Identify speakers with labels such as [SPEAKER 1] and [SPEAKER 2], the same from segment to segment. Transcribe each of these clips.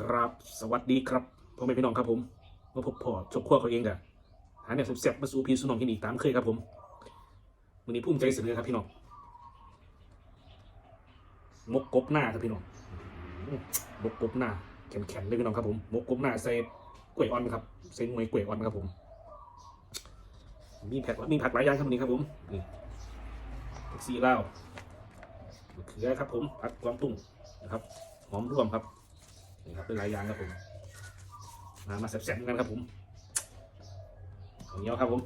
[SPEAKER 1] ครับ สวัสดีครับพ่อแม่พี่น้องครับผมมาพบพอชมขั้วเขาเองกะหาเนี่ยสุดแซ่บมาสู่พี่สุนองกินอีกตามเคยครับผมวันนี้ภูมิใจเสนอครับพี่น้องมกกบหน้าครับพี่น้องมกกบหน้าแข็งๆเลยพี่น้องครับผมมกกบหน้าใส่กล้วยอ่อนครับใส่หน่วยกล้วยอ่อนครับผม มีแผักมีผักหลายอย่างครับวันนี้ครับผมนี่ผักซีลามะเขือครับผมผักกวางตุ้งนะครับหอมร่วมครับ นี่ครับเป็นหลายอย่างครับผม มามาแซ่บๆกันครับผมข้าวเหนียวครับผม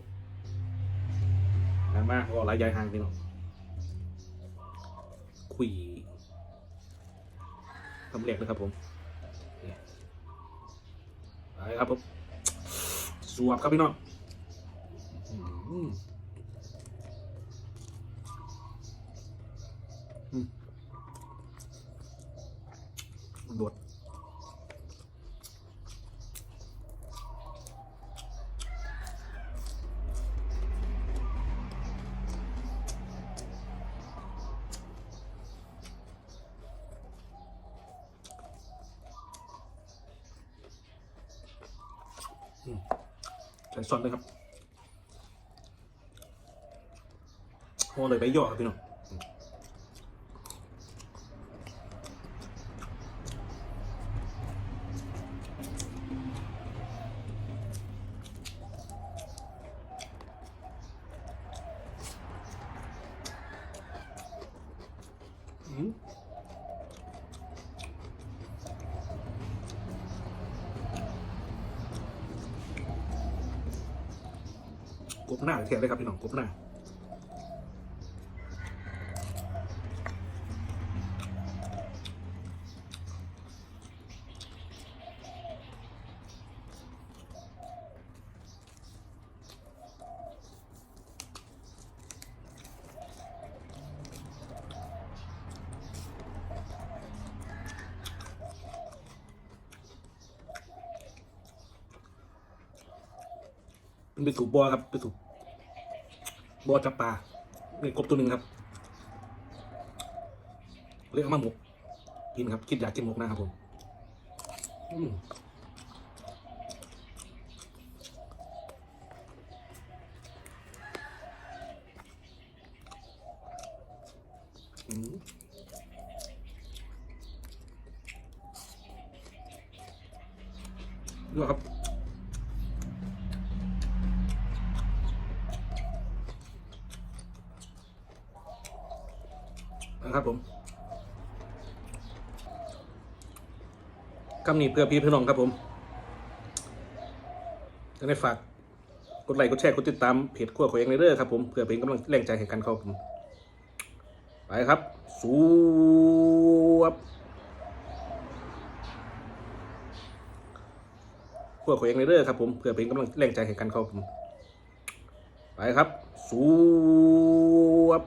[SPEAKER 1] มามาก็หลายอย่างห่างพี่น้องคุยทำเล็กนะครับผมนี่ไปครับผมสวบครับพี่น้องอืมอืมโดด ใส่ซอสเลยครับโอ้เลยใบย่อครับพี่น้องอืม กบหน้าเทียบเลยครับพี่น้องกบหน้า มันเป็นสูบบัวครับเป็นสูบบัวจับปลานี่กบตัวหนึ่งครับเรียกมาหมกกินครับ คิดอยากกินหมกนะครับผมอืมดูครับ นะครับผมคำนี้เพื่อพี่พี่น้องครับผมจะได้ฝากกดไลค์กดแชร์กดติดตามเพจขั้วของเองในเด้อครับผมเพื่อเป็นกำลังแรงใจให้กันครับผมไปครับสูบขั้วของเองในเด้อครับผมเพื่อเป็นกำลังแรงใจให้กันครับผมไปครับสูบ